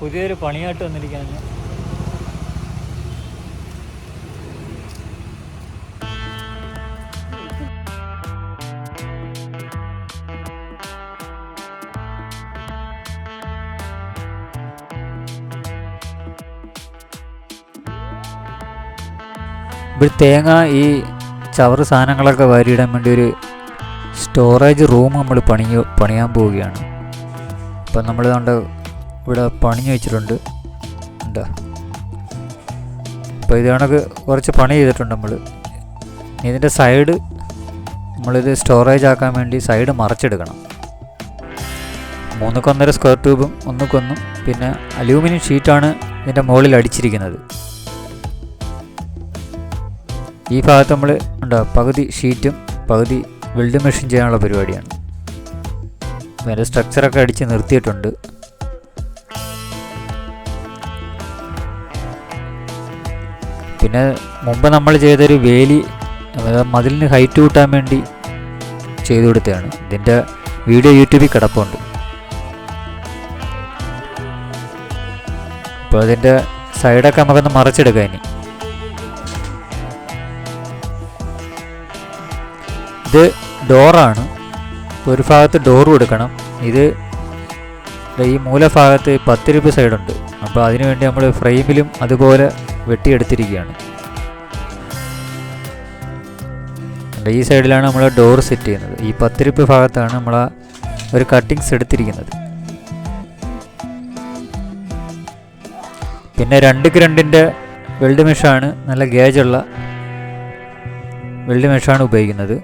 പുതിയൊരു പണിയായിട്ട് വന്നിരിക്കുകയാണ്. ഇവിടെ തേങ്ങ ഈ ചവറ് സാധനങ്ങളൊക്കെ വാരിയിടാൻ വേണ്ടി ഒരു സ്റ്റോറേജ് റൂം നമ്മൾ പണിയ പണിയാൻ പോവുകയാണ്. അപ്പം നമ്മൾ കണ്ട് ഇവിടെ പണിഞ്ഞു വെച്ചിട്ടുണ്ട് എന്താ? അപ്പോൾ ഇത് കണക്ക് കുറച്ച് പണി ചെയ്തിട്ടുണ്ട് നമ്മൾ ഇതിന്റെ സൈഡ് നമ്മളിത് സ്റ്റോറേജ് ആക്കാൻ വേണ്ടി സൈഡ് മറച്ചെടുക്കണം. മൂന്നുക്കൊന്നര സ്ക്വയർ ട്യൂബും ഒന്നുക്കൊന്നും പിന്നെ അലൂമിനിയം ഷീറ്റാണ് ഇതിന്റെ മുകളിൽ അടിച്ചിരിക്കുന്നത്. ഈ ഭാഗത്ത് നമ്മൾ ഉണ്ടോ പകുതി ഷീറ്റും പകുതി വെൽഡ് മെഷീൻ ചെയ്യാനുള്ള പരിപാടിയാണ്. അതിന്റെ സ്ട്രക്ചറൊക്കെ അടിച്ച് നിർത്തിയിട്ടുണ്ട്. പിന്നെ മുമ്പ് നമ്മൾ ചെയ്തൊരു വേലി മതിലിന് ഹൈറ്റ് കൂട്ടാൻ വേണ്ടി ചെയ്തു കൊടുത്തതാണ്. ഇതിന്റെ വീഡിയോ യൂട്യൂബിൽ കിടപ്പുണ്ട്. അപ്പോൾ അതിന്റെ സൈഡൊക്കെ നമുക്കൊന്ന് മറച്ചെടുക്കാം ഇനി. ഇത് ഡോറാണ് ഒരു ഭാഗത്ത് ഡോർ കൊടുക്കണം. ഇത് ഈ മൂലഭാഗത്ത് പത്തിരിപ്പ് സൈഡുണ്ട് അപ്പോൾ അതിനുവേണ്ടി നമ്മൾ ഫ്രെയിമിലും അതുപോലെ വെട്ടിയെടുത്തിരിക്കുകയാണ്. ഈ സൈഡിലാണ് നമ്മൾ ഡോർ സെറ്റ് ചെയ്യുന്നത്. ഈ പത്തിരിപ്പ് ഭാഗത്താണ് നമ്മൾ ഒരു കട്ടിങ്സ് എടുത്തിരിക്കുന്നത്. പിന്നെ രണ്ട് ഗ്രണ്ടിന്റെ വെൽഡ് മെഷാണ് നല്ല ഗേജുള്ള വെൽഡ് മെഷാണ് ഉപയോഗിക്കുന്നത്.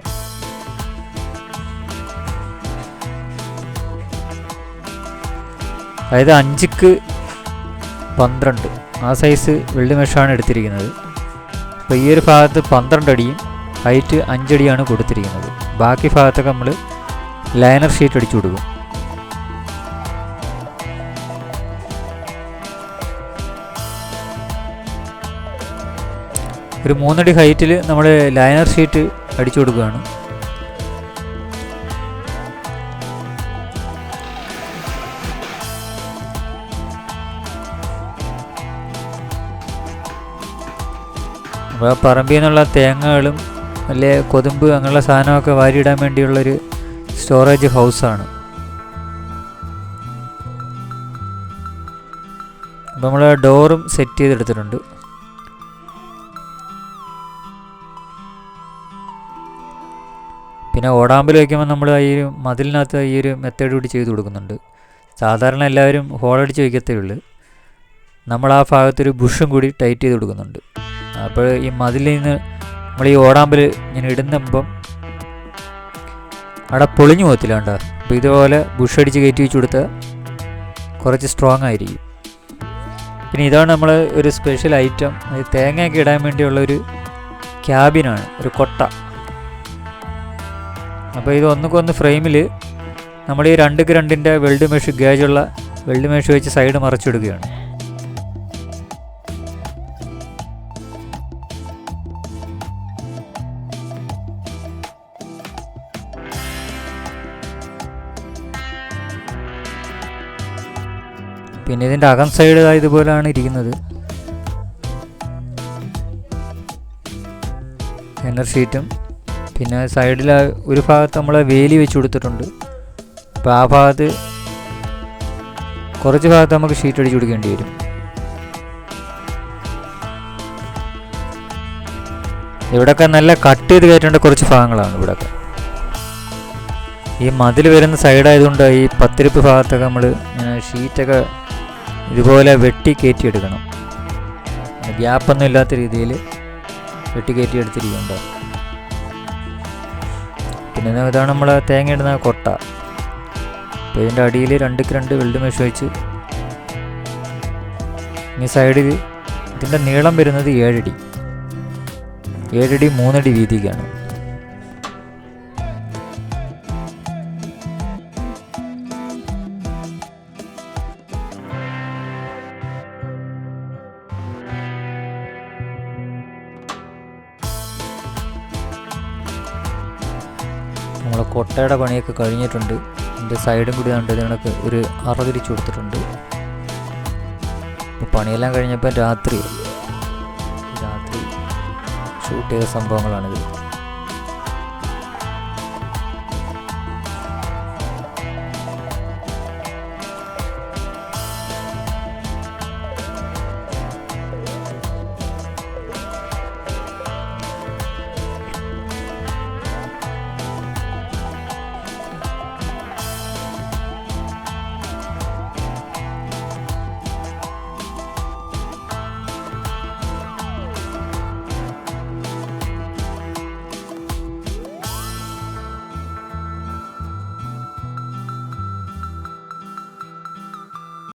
അതായത് അഞ്ചിക്ക് പന്ത്രണ്ട്. ആ സൈസ് വെള്ളി മെഷാണ് എടുത്തിരിക്കുന്നത്. അപ്പോൾ ഈ ഒരു ഭാഗത്ത് പന്ത്രണ്ട് അടിയും ഹൈറ്റ് അഞ്ചടിയാണ് കൊടുത്തിരിക്കുന്നത്. ബാക്കി ഭാഗത്തൊക്കെ നമ്മൾ ലൈനർ ഷീറ്റ് അടിച്ചു കൊടുക്കും. ഒരു മൂന്നടി ഹൈറ്റിൽ നമ്മൾ ലൈനർ ഷീറ്റ് അടിച്ചു കൊടുക്കുകയാണ്. അപ്പോൾ പറമ്പിൽ നിന്നുള്ള തേങ്ങകളും വലിയ കൊതുമ്പ് അങ്ങനെയുള്ള സാധനമൊക്കെ വാരിയിടാൻ വേണ്ടിയുള്ളൊരു സ്റ്റോറേജ് ഹൗസാണ് അപ്പോൾ നമ്മൾ ഡോറും സെറ്റ് ചെയ്തെടുത്തിട്ടുണ്ട്. പിന്നെ ഓടാമ്പൽ വയ്ക്കുമ്പോൾ നമ്മൾ ഈ മതിലിനകത്ത് ഈ ഒരു മെത്തേഡ് കൂടി ചെയ്ത് കൊടുക്കുന്നുണ്ട്. സാധാരണ എല്ലാവരും ഹോളടിച്ച് വയ്ക്കത്തേ ഉള്ളൂ. നമ്മൾ ആ ഭാഗത്തൊരു ബുഷും കൂടി ടൈറ്റ് ചെയ്ത് കൊടുക്കുന്നുണ്ട്. അപ്പോൾ ഈ മതിൽ നിന്ന് നമ്മൾ ഈ ഓടാമ്പൽ ഇങ്ങനെ ഇടുന്നപ്പം അവിടെ പൊളിഞ്ഞു പോകത്തില്ല കണ്ടോ? അപ്പോൾ ഇതുപോലെ ബുഷ് അടിച്ച് കയറ്റി വെച്ച് കൊടുത്താൽ കുറച്ച് സ്ട്രോങ് ആയിരിക്കും. പിന്നെ ഇതാണ് നമ്മൾ ഒരു സ്പെഷ്യൽ ഐറ്റം തേങ്ങയൊക്കെ ഇടാൻ വേണ്ടിയുള്ള ഒരു ക്യാബിനാണ് ഒരു കൊട്ട. അപ്പോൾ ഇത് ഒന്നുകൊന്ന് ഫ്രെയിമിൽ നമ്മൾ ഈ രണ്ട് രണ്ടിന്റെ വെൽഡ് മെഷ് ഗേജുള്ള വെൽഡ് മെഷ് വെച്ച് സൈഡ് മറച്ചിടുകയാണ് പിന്നെ ഇതിന്റെ അകം സൈഡ് ഇതുപോലെയാണ് ഇരിക്കുന്നത്. എന്നർ ഷീറ്റും പിന്നെ സൈഡിൽ ഒരു ഭാഗത്ത് നമ്മൾ വേലി വെച്ച് കൊടുത്തിട്ടുണ്ട്. അപ്പോൾ ആ ഭാഗത്ത് കുറച്ച് ഭാഗത്ത് നമുക്ക് ഷീറ്റ് അടിച്ചു കൊടുക്കേണ്ടി വരും. ഇവിടെയൊക്കെ നല്ല കട്ട് ചെയ്ത് കയറ്റേണ്ട കുറച്ച് ഭാഗങ്ങളാണ് ഇവിടെയൊക്കെ ഈ മതിൽ വരുന്ന സൈഡായതുകൊണ്ട് ഈ പത്തിരിപ്പ് ഭാഗത്തൊക്കെ നമ്മൾ ഷീറ്റൊക്കെ ഇതുപോലെ വെട്ടി കയറ്റിയെടുക്കണം. ഗ്യാപ്പൊന്നും ഇല്ലാത്ത രീതിയിൽ വെട്ടി കയറ്റി എടുത്തിരിക്കുന്നുണ്ട് പിന്നെ ഇതാണ് നമ്മൾ തേങ്ങ ഇടുന്ന കൊട്ട. അപ്പോൾ ഇതിന്റെ അടിയിൽ രണ്ടിക്ക് രണ്ട് വെൽഡ് മെഷ് വെച്ച് ഇനി സൈഡിൽ ഇതിന്റെ നീളം വരുന്നത് ഏഴടി. ഏഴടി മൂന്നടി വീതിക്കാണ്. നമ്മളെ കൊട്ടയുടെ പണിയൊക്കെ കഴിഞ്ഞിട്ടുണ്ട്. ഇതിന്റെ സൈഡും കൂടി കണ്ട് ഇതിനൊക്കെ ഒരു അറ തിരിച്ചു കൊടുത്തിട്ടുണ്ട്. അപ്പോൾ പണിയെല്ലാം കഴിഞ്ഞപ്പോൾ രാത്രി രാത്രി ഷൂട്ട് ചെയ്ത സംഭവങ്ങളാണിത്.